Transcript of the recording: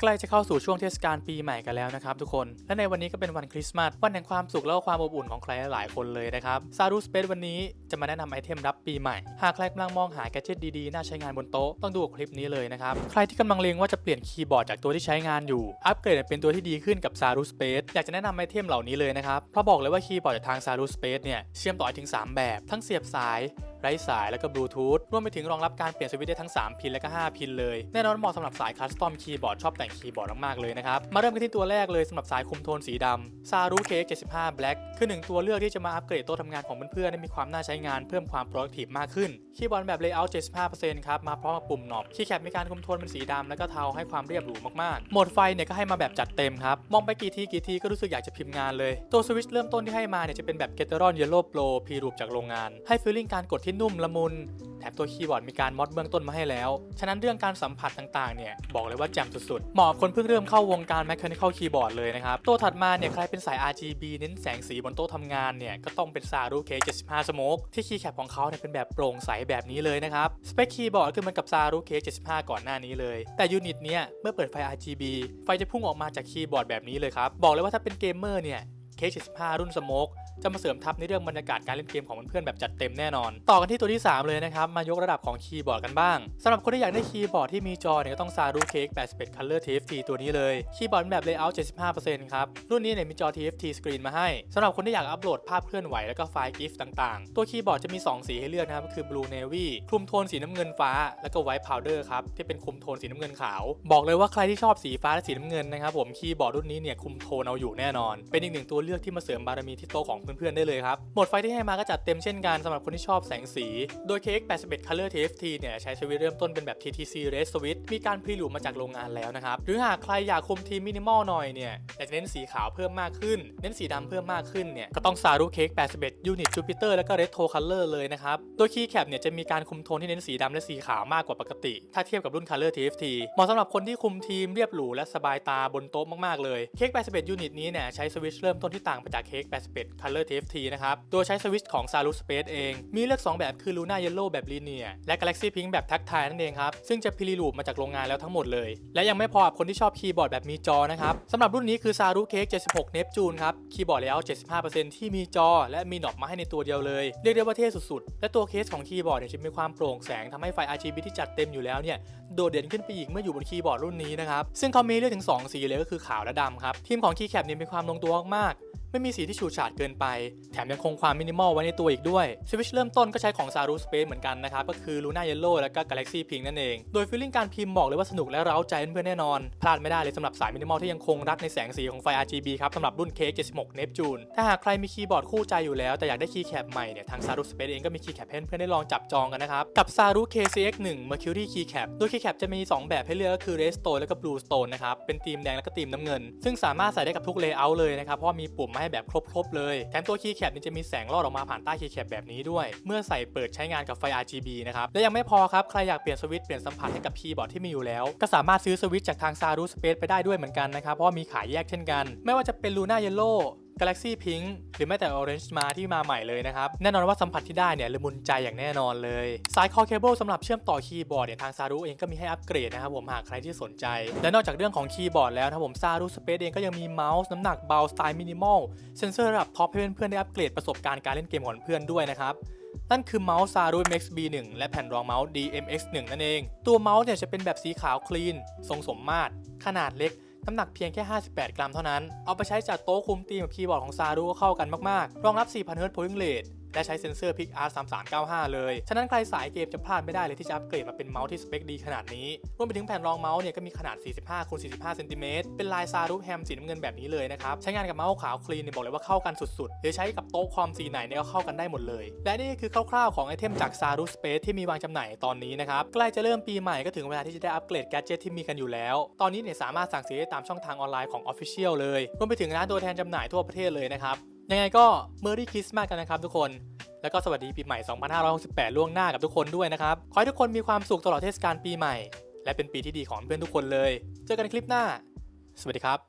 ใกล้จะเข้าสู่ช่วงเทศกาลปีใหม่กันแล้วนะครับทุกคน และในวันนี้ก็เป็นวันคริสต์มาสวันแห่งความสุขและความอบอุ่นของใครหลายคนเลยนะครับซารูสเปซวันนี้ จะมาแนะนำไอเทมรับปีใหม่ หากใครกำลังมองหาแกจิตดีๆ น่าใช้งานบนโต๊ะ ต้องดูคลิปนี้เลยนะครับ ใครที่กำลังเลงว่าจะเปลี่ยนคีย์บอร์ดจากตัวที่ใช้งานอยู่ อัปเกรดเป็นตัวที่ดีขึ้นกับซารูสเปซอยากจะแนะนำไอเทมเหล่านี้เลยนะครับ เพราะบอกเลยว่าคีย์บอร์ดจากทางซารูสเปซเนี่ยเชื่อมต่อได้ถึงสามแบบ ทั้งเสียบสายไร้สายแล้วก็บลูทูธรวมไปถึงรองรับการเปลี่ยนสวิตช์ได้ทั้ง 3 พินและก็ 5 พินเลย แน่นอนเหมาะสำหรับสายคัสตอมคีย์บอร์ดชอบแต่งคีย์บอร์ดมากๆเลยนะครับ มาเริ่มกันที่ตัวแรกเลยสำหรับสายคุมโทนสีดำ Saru Cake 75 Black คือหนึ่งตัวเลือกที่จะมาอัปเกรดโต๊ะทำงานของเพื่อนๆให้มีความน่าใช้งานเพิ่มความ productive มากขึ้น คีย์บอร์ดแบบ layout 75%ครับ มาพร้อมกับปุ่มหนอบ คีย์แคปมีการคุมโทนเป็นสีดำและก็เทาให้ความเรียบหรูมากๆ โหมดไฟเนี่ยก็ให้มาแบบจัดเต็มครับ มองไปกี่ทีกี่ทีก็รู้สึกอยากจะพิมพ์งานเลย ตัวสวิตช์เริ่มต้นที่ให้มาเนี่ยจะเป็นแบบ Gateron Yellow Pro P รูปจากโรงงาน ให้ฟีลลิ่งการกดที่นุ่มละมุน แถมตัวคีย์บอร์ดมีการมอดเบื้องต้นมาให้แล้ว ฉะนั้นเรื่องการสัมผัสต่างๆ เนี่ยบอกเลยว่าแจ่มสุดๆ เหมาะคนเพิ่งเริ่มเข้าวงการ Mechanical Keyboard เลยนะครับ ตัวถัดมาเนี่ยใครเป็นสาย RGB เน้นแสงสีบนโต๊ะทำงานเนี่ยก็ต้องเป็น Saru K75 Smoke ที่คีย์แคปของเขาเนี่ยเป็นแบบโปร่งใสแบบนี้เลยนะครับ สเปคคีย์บอร์ดคือมันกับ Saru K75 ก่อนหน้านี้เลย แต่ยูนิตเนี่ยเมื่อเปิดไฟ RGB ไฟจะพุ่งออกมาจากคีย์บอร์ดแบบนี้เลยครับบอกเลยว่าถ้าเป็นเกมเมอร์เนี่ยเคส75 รุ่นสโมก จะมาเสริมทับในเรื่องบรรยากาศการเล่นเกมของเพื่อนๆแบบจัดเต็มแน่นอน ต่อกันที่ตัวที่ 3 เลยนะครับ มายกระดับของคีย์บอร์ดกันบ้างสำหรับคนที่อยากได้คีย์บอร์ดที่มีจอเนี่ยก็ต้อง Saru Cake 81 Color TFT ตัวนี้เลย คีย์บอร์ดแบบ Layout 75%ครับ รุ่นนี้เนี่ยมีจอ TFT Screen มาให้สำหรับคนที่อยากอัปโหลดภาพเคลื่อนไหวแล้วก็ไฟล์ GIF ต่างๆ ตัวคีย์บอร์ดจะมี 2 สีให้เลือกนะครับก็คือ Blue Navy คลุมโทนสีน้ำเงินฟ้า แล้วก็ White Powder ครับที่เป็นคลุมโทนสีน้ำเงินขาว บอกเลยว่าใครที่ชอบสีฟ้าและสีน้ำเงินนะครับผมคีย์บอร์ดรุ่นนี้เนี่ยคุมโทนเอาอยู่แน่นอน เป็นอีกหนึ่งตัวเลือกที่มาเสริมบารมีที่โต๊ะของเพื่อนๆได้เลยครับหมดไฟที่ให้มาก็จัดเต็มเช่นกันสำหรับคนที่ชอบแสงสี โดย Cake 81 Color TFT เนี่ยใช้สวิตช์เริ่มต้นเป็นแบบ TTC Red Switch มีการพรีลูปมาจากโรงงานแล้วนะครับหรือหากใครอยากคุมทีมมินิมอลหน่อยเนี่ยอยากจะเน้นสีขาวเพิ่มมากขึ้น เน้นสีดำเพิ่มมากขึ้นเนี่ยก็ต้อง Saru Cake 81 Unit Jupiter แล้วก็ Retro Color เลยนะครับโดย Key Cap เนี่ยจะมีการคุมโทนที่เน้นสีดำและสีขาวมากกว่าปกติ ถ้าเทียบกับรุ่น Color TFT เหมาะสำหรับคนที่คุมทีมเรียบหรูและสบายตาบนโต๊ะมากๆเลย KX81 Unit นี้เนี่ยใช้สวิตช์เริ่มต้นที่ต่างไปจาก KX81 Color TFT นะครับโดยใช้สวิตช์ของ Saru Space เอง มีเลือก 2 แบบคือ Luna Yellow แบบ Linear และ Galaxy Pink แบบทักทายนั่นเองครับ ซึ่งจะพรีลูปมาจากโรงงานแล้วทั้งหมดเลย และยังไม่พอกับคนที่ชอบคีย์บอร์ดแบบมีจอนะครับสำหรับรุ่นนี้คือ Saru Cake 76 Neptune ครับ คีย์บอร์ดแล้ว 75%ที่มีจอ และมีหนอบมาให้ในตัวเดียวเลย เรียกได้ว่าเท่สุดๆ และตัวเคสของคีย์บอร์ดเนี่ยจะมีความโปร่งแสงทำให้ไฟ RGB ที่จัดเต็มอยู่แล้วเนี่ยโดดเด่นขึ้นไปอีกเมื่ออยู่บนคีย์บอร์ดรุ่นนี้นะครับซึ่งเขามีเลือกถึง 2 สีเลยก็คือขาวและดำครับทีมของ Keycap เนี่ยมีความลงตัวมาก ไม่มีสีที่ฉูดฉาดเกินไป แถมยังคงความมินิมอลไว้ในตัวอีกด้วยสวิช์เริ่มต้นก็ใช้ของ Saru Space เหมือนกันนะครับ ก็คือ Luna Yellow และก็ Galaxy Pink นั่นเอง โดยฟีลลิ่งการพิมพ์บอกเลยว่าสนุกและเร้าใจเพื่อนๆแน่นอน พลาดไม่ได้เลยสำหรับสายมินิมอลที่ยังคงรักในแสงสีของไฟ RGB ครับสำหรับรุ่น Cake 76 Neptune ถ้าหากใครมีคีย์บอร์ดคู่ใจอยู่แล้ว แต่อยากได้คีย์แคปใหม่เนี่ยทาง Saru Space เองก็มีคีย์แคปให้เพื่อนๆได้ลองจับจองกันนะครับกับ Saru KCX1 Mercury Keycap โดย Keycap จะมี 2 แบบให้เลือกก็คือ Red Stone และก็ Blue Stone นะครับเป็นธีมแดงและก็ธีมน้ำเงิน ซึ่งสามารถใส่ได้กับทุก layout เลยนะครับเพราะมีปุ่มให้แบบครบๆเลย แถมตัวคีย์แคปนี่จะมีแสงลอดออกมาผ่านใต้คีย์แคปแบบนี้ด้วย เมื่อใส่เปิดใช้งานกับไฟ RGB นะครับ และยังไม่พอครับ ใครอยากเปลี่ยนสวิตช์เปลี่ยนสัมผัสให้กับคีย์บอร์ดที่มีอยู่แล้ว ก็สามารถซื้อสวิตช์จากทางซารูสเปซไปได้ด้วยเหมือนกันนะครับ เพราะมีขายแยกเช่นกัน ไม่ว่าจะเป็นลูน่าเยลโล่ Galaxy Pink หรือแม้แต่ Orange มาที่มาใหม่เลยนะครับ แน่นอนว่าสัมผัสที่ได้เนี่ยละมุนใจอย่างแน่นอนเลย สายคอเคเบิลสำหรับเชื่อมต่อคีย์บอร์ดเนี่ยทาง Saru เองก็มีให้อัปเกรดนะครับผมหากใครที่สนใจ และนอกจากเรื่องของคีย์บอร์ดแล้วนะครับผม Saru Space เองก็ยังมีเมาส์น้ำหนักเบาสไตล์มินิมอลเซนเซอร์ระดับท็อปให้เพื่อนๆได้อัปเกรดประสบการณ์การเล่นเกมของเพื่อนด้วยนะครับนั่นคือเมาส์ Saru MX B1 และแผ่นรองเมาส์ DMX1 นั่นเอง ตัวเมาส์เนี่ยจะเป็นแบบสีขาวคลีน ทรงสมมาตร ขนาดเล็ก น้ำหนักเพียงแค่ 58 กรัมเท่านั้น เอาไปใช้จัดโต๊ะคุมตีมกับคีย์บอร์ดของซารูก็เข้ากันมากๆ รองรับ 4,000 Hz polling rate และใช้เซ็นเซอร์ PicArt 3395 เลย ฉะนั้นใครสายเกมจะพลาดไม่ได้เลยที่จะอัปเกรดมาเป็นเมาส์ที่สเปคดีขนาดนี้ รวมไปถึงแผ่นรองเมาส์เนี่ยก็มีขนาด 45คูณ45เซนติเมตรเป็นลายซารูแฮมสีน้ำเงินแบบนี้เลยนะครับ ใช้งานกับเมาส์ขาวคลีนเนี่ยบอกเลยว่าเข้ากันสุดๆหรือใช้กับโต๊ะคอมสีไหนเนี่ยก็เข้ากันได้หมดเลย และนี่คือคร่าวๆของไอเทมจาก Saru Space ที่มีวางจำหน่ายตอนนี้นะครับใกล้จะเริ่มปีใหม่ก็ถึงเวลาที่จะได้อัปเกรดแกดเจิตที่มีกันอยู่แล้ว ตอนนี้เนี่ยสามารถสั่งซื้อได้ตามช่องทางออนไลน์ของ Official เลยรวมไปถึงร้านตัวแทนจำหน่ายทั่วประเทศเลยนะครับ ยังไงก็ Merry Christmas กันนะครับทุกคน แล้วก็สวัสดีปีใหม่ 2568 ล่วงหน้ากับทุกคนด้วยนะครับ ขอให้ทุกคนมีความสุขตลอดเทศกาลปีใหม่ และเป็นปีที่ดีของเพื่อนทุกคนเลย เจอกันในคลิปหน้า สวัสดีครับ